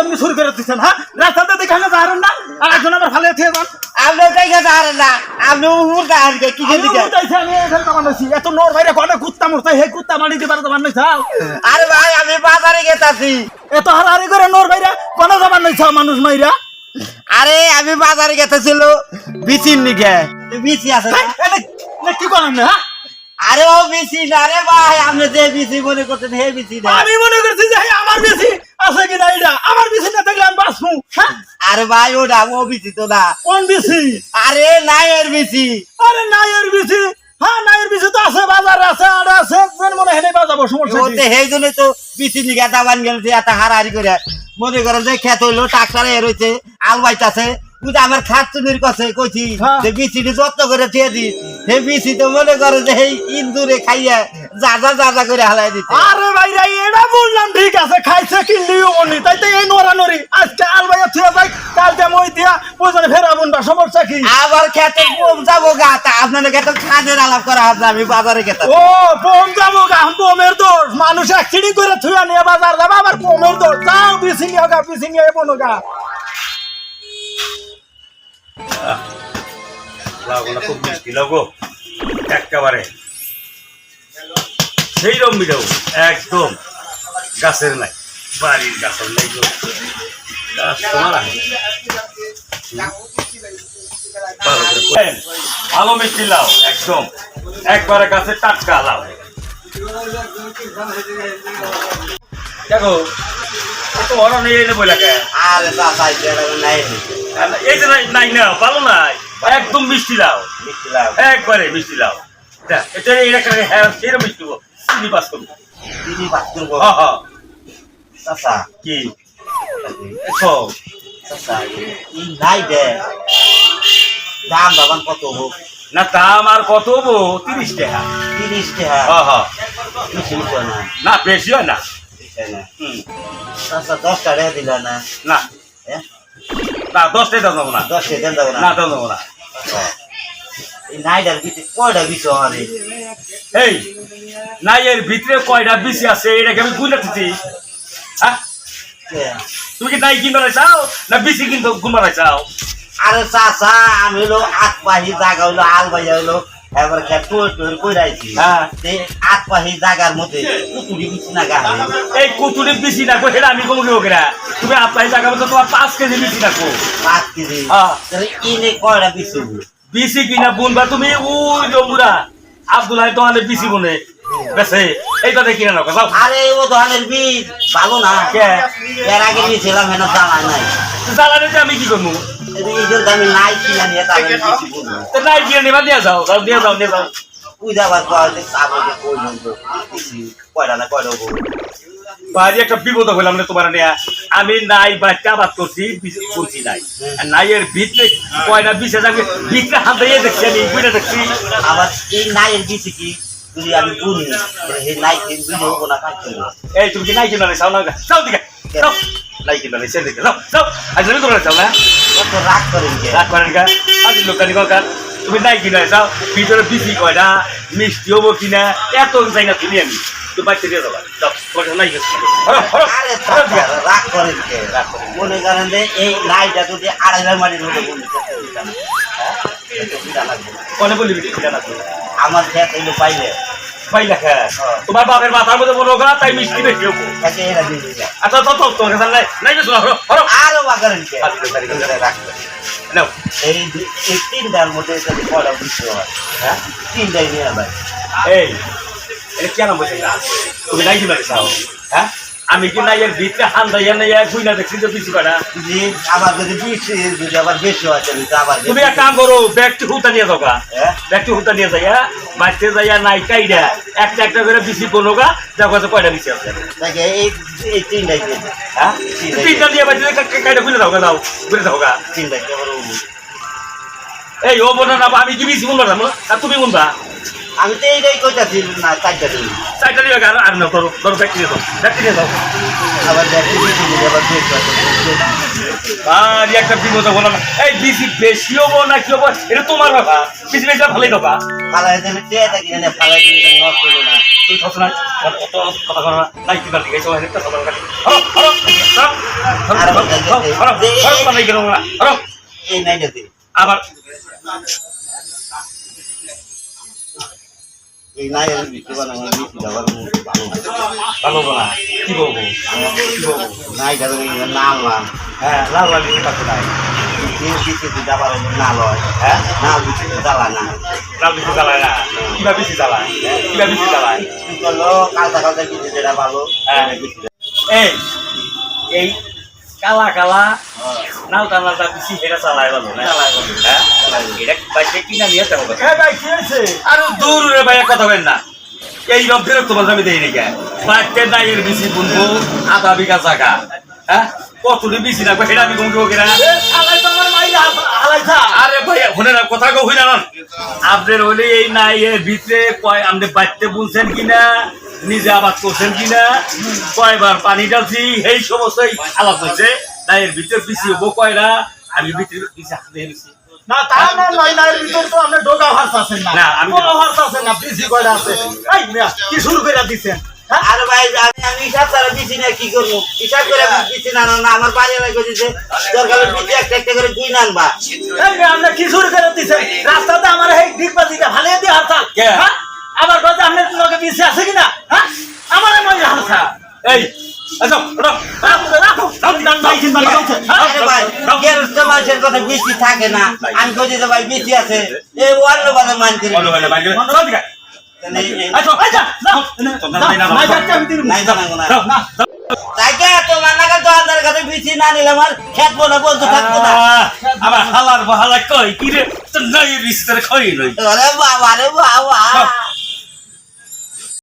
আপনি শুরু করে দিচ্ছেন হ্যাঁ? রাস্তাতে দেখানে যাবেন না। আর একজন আমার ভালো থেকে যান আপনি দেখে দাঁড়ান না আপনি উমুর দাঁড়ান কি আমি এখানে বানাইছি। এত নোর বাইরে কনে কুত্তা মরছে হে কুত্তা মানি দিবার তো বানাইছ আরে ভাই আমি বাজারে গেতাছি। এত হারাহারি করে নোর বাইরে কনে যাবার নাইছ মানুষ মাইরা। আরে আমি বাজারে গেতেছিল বিচির নিকে বিচি আছে কি করেন হ্যাঁ? আরে ও বিচি না রে ভাই আপনি যে বিচি মনে করছেন হে না। আমি মনে করছি যে আমার বেশি আছে কিনা এটা? আমার বেশি না থাকলে আমি বাঁচবো। আরে ভাই ওটা ও বিচি তো না। কোন বেশি? আরে নাই এর বিচি আরে নাইয়ের বেশি? হ্যাঁ নাইয়ের বেশি তো আছে বাজার আছে আর আছে মনে হেনে বাজাবো সমস্যা কি? ওতে সেই জন্য তো বিচি নিকে দাবান গেল যে এত হারাহারি করে। মনে করেন যে খেত হইল ট্রাক্টারে এর হইছে আল বাইতাছে বুঝে আমার খাত চুনির কাছে কইছি। যে বিচিটি যত্ন করে দিয়ে দি হে বিচি তো মনে করে যে এই ইন্দুরে খাইয়া করে হালাই দিতে আরে এটা বললাম ঠিক আছে খাইছে কিনলিও তাই তো এই আজকে আলবাইয়া থুয়া যাই মই দিয়া ওজনে ফেরাবুন না সমস্যা কি? আবার খেতে যাব গা তা আপনাদের খেতে খাদের আলাপ করা হবে আমি বাজারে খেতে ও যাব গা দোষ। মানুষ অ্যাক্সিডেন্ট করে থুয়া নিয়ে বাজার যাবে আবার পোমের দোষ। যাও বিসি নিয়ে গা বিসি নিয়ে বনো গা লাউগুলো খুব মিষ্টি। লাগো একেবারে। সেই রকম মিটাও একদম। গাছের নাই বাড়ির গাছের নাই গাছ তোমার মিষ্টি লাউ একদম। একবারে গাছের টাটকা লাউ দেখো তো অরণ এই এটা এই যে নাই- নাই না ভালো নাই। একদম মিষ্টি লাউ। বুঝছিলাম একবারে মিষ্টি লাউ। এটা এই হ্যাঁ সেরকম মিষ্টি চিনি পাস করব। করব? হ্যাঁ হ্যাঁ। চাচা। কি? দেখো চাচা এই নাই দে। দাম বাবান কত হোক না দাম আর কত হব? তিরিশ টাকা। তিরিশ টাকা? হ্যাঁ হ্যাঁ। বেশি না। না বেশি হয় না। চাচা দশ টাকা দিল না। না। হ্যাঁ? না দশটাই টাকা দেবো না। দশ টাকা দেবো না। না দেবো না। নাইডার ভিতরে কয়টা বিষয় হবে এই না এর ভিতরে কয়টা বেশি আছে এটাকে আমি গুণ রাখতেছি হ্যাঁ? তুমি কি নাই কিনতে চাও না বেশি কিন্তু বানাই চাও আরে চাচা আমি হলো আট পাহি জায়গা হলো আল বাজা হইল এবার খেয়ে টোর টোর কইরাইছি হ্যাঁ। তে পাহি জাগার মধ্যে কুতুরি বিছনা গা এই কুতুরি বেশি না সেটা আমি কম কেনা তুমি আপনার জাগার মধ্যে তোমার পাঁচ কেজি বেশি কো। পাঁচ কেজি? হ্যাঁ। তাহলে ইনে কয়টা কিনা বুনবা তুমি ওই জমুরা আব্দুল্লাহ তোমাদের বিসি বনে। বেছে এইটাতে কিনে নাও যাও। আরে ও ধরনের বীজ ভালো না? এর আগে নিয়েছিলাম হেন জানা নাই। জ্বালানে যে আমি কি করব? আমি নাই কিনা নিয়ে তাহলে বেশি বলব তো নাই কিনে নিবা দিয়ে যাও যাও দিয়ে যাও দিয়ে যাও। পূজা বাদ পাওয়াতে তারপরে কই নেব কয়টা না কয়টা হব বাড়ি একটা বিপদ হইলাম না তোমার নিয়ে। আমি নাই বা চাবাত করছি করছি নাই। নাইয়ের ভিতরে কয়টা বিশে ভিতরে হাত দিয়ে দেখছি আমি বুঝে দেখছি। আবার এই নাইয়ের দিছি কি? যদি আমি বুনি তাহলে নাই কিন বুঝে হব না কাটতে এই তুমি কি নাই কিনা চাও না যাও দিকে যাও নাই কিনা সে দিকে যাও যাও আজ আমি তোমার চাও না কত রাগ করেন কে? রাগ করেন কা? আজ লোকানি কার তুমি নাই কিনা চাও ভিতরে বিসি কয়টা মিষ্টি হব কিনা এত চাই না তুমি আমি। তো বাচ্চা দিয়ে যাবা। যাও তোমার নাই হরো দিকে। চাচা, রাগ করেন মনে করেন যে এই নাইটা যদি আড়াই হাজার মাটির মধ্যে বলি কনে বললি বিটি কিনা আমার খেত পাইলে। ভাই লেখা। তোমার বাপের মাথার মধ্যে মনে করা তাই মিষ্টি বেশি হব। দিবে আচ্ছা তো তো তোমার কাছে নাই? নাই তো শোনা হরো আরও বাগারেন কে আচ্ছা। নাও। এই এই তিনটার মধ্যে যদি কয়টা বৃষ্টি হয়? হ্যাঁ তিনটাই নিয়ে ভাই। এই এটা কেন বসে তুমি নাই কিনা হ্যাঁ? আমি কি নাই এর ভিতরে হান দাইয়া নাই গুই না দেখছি তো কিছু কটা যদি আবার যদি বৃষ্টি যদি আবার বেশি হয় তাহলে আবার তুমি এক কাম করো ব্যাগটি হুতা নিয়ে যাও গা। হ্যাঁ? ব্যাগটি হুতা নিয়ে যাইয়া বাড়িতে যাইয়া নাই কাইডা একটা একটা করে বিসি কোনো গা দেখো কাছে কয়টা বিসি আছে। তাকে এই এই তিনটাই দিয়ে দিন। হ্যাঁ? তিনটা দিয়ে বাড়িতে কাইডা খুলে দাও গা দাও খুলে দাও গা। তিনটাই। এই ও বোনা না আমি কি বিসি বলব না তুমি বলবা আমি তো এইটাই কইতাছি না চারটা দিন চাইটা দিয়ে গা আর না ধরো ধরো নিয়ে দাও নিয়ে দাও আবার বৃষ্টি যদি আবার বেশি হয় আর একটা বিপদ না এই বিসি বেশি হব না কি হব এটা তোমার কথা বিসি বেশি ভালোই কথা ফালাই দিলে থাকি না দিলে নষ্ট হলো না না অত কথা না নাই কি গেছো একটা কথা হলো হলো আর ভালো বলা। কি বলব নাই যাবে নাম নাম হ্যাঁ লাল লাল দিতে পারছ যাবার না লয় হ্যাঁ? না জ্বালা না। লাল বেশি জ্বালায় না। কিবা বেশি জ্বালায় কিবা বেশি জ্বালায় কি করল কালকা কালকা বিক্রি যেটা ভালো হ্যাঁ। এই এই কালা কালা। নালটা নালটা বেশি হেরা চালায় ভালো না ভালো। হ্যাঁ? এটা বাইকে কিনা নিয়ে যাব কি হয়েছে আর দূর রে ভাই কথা বলেন না। এই রব বিরক্ত বলতে আমি দেই নাকি বাইকে দায়ের বেশি বুনবো আধা বিঘা জায়গা। হ্যাঁ? কতটি বেশি রাখব সেটা আমি কমকে ওকে না। আরে ভাই শুনে না কথা কেউ হইনা নন আপনার হলে এই নাই এর ভিতরে কয় আপনি বাড়তে বলছেন কিনা? নিজে আবাদ করছেন কিনা? কয়বার পানি ডালছি এই সমস্তই আলাপ হয়েছে। নাই এর ভিতরে পিছি হব কয়রা? আমি ভিতরে পিছি হাতে হেরেছি না তা না নয় না এর ভিতর তো আপনি ডোকা ভার্স আছেন না। না, আমি- কোনো ভার্স আছেন না পিসি কয়টা আছে। এই কি শুরু করে দিছেন? হ্যাঁ? ভাই আমি আমি হিসাব ছাড়া বিচি না কি করব? হিসাব করে বিচি না না আমার বাড়ি এলাকা করেছে দরকার বিচি একটা একটা করে দুই নানবা এই মিয়া, আপনি কি শুরু করে দিছেন? রাস্তাতে আমার এই ডিগবাজিটা দিয়ে হারতাল হ্যাঁ? আমার কথা আপনার লগে পিসি আছে কিনা? হ্যাঁ? আমার এই থাকে না। আমি কই ভাই বেশি আছে। অন্য মান কাছে না নিলে আমার খেত বলে বলতে থাকতো না। আবার হালার বাহালা কই? কি রে? তো নাই রিস্তার কই লই। আরে বাবা রে বাবা।